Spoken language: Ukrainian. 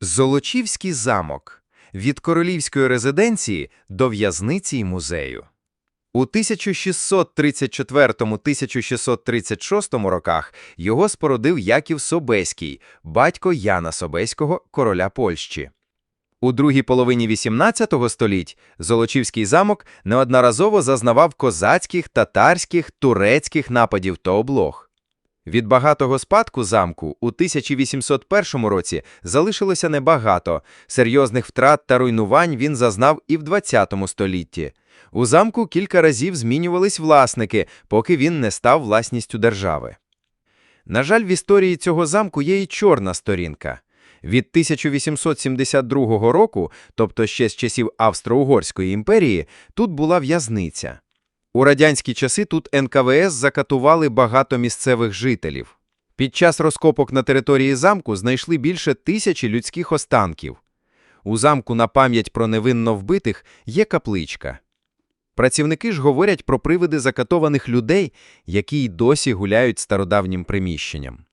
Золочівський замок від королівської резиденції до в'язниці й музею. У 1634-1636 роках його спорудив Яків Собеський, батько Яна Собеського, короля Польщі. У другій половині XVIII століть Золочівський замок неодноразово зазнавав козацьких, татарських, турецьких нападів та облог. Від багатого спадку замку у 1801 році залишилося небагато. Серйозних втрат та руйнувань він зазнав і в 20 столітті. У замку кілька разів змінювались власники, поки він не став власністю держави. На жаль, в історії цього замку є і чорна сторінка. Від 1872 року, тобто ще з часів Австро-Угорської імперії, тут була в'язниця. У радянські часи тут НКВС закатували багато місцевих жителів. Під час розкопок на території замку знайшли більше тисячі людських останків. У замку на пам'ять про невинно вбитих є капличка. Працівники ж говорять про привиди закатованих людей, які й досі гуляють стародавнім приміщенням.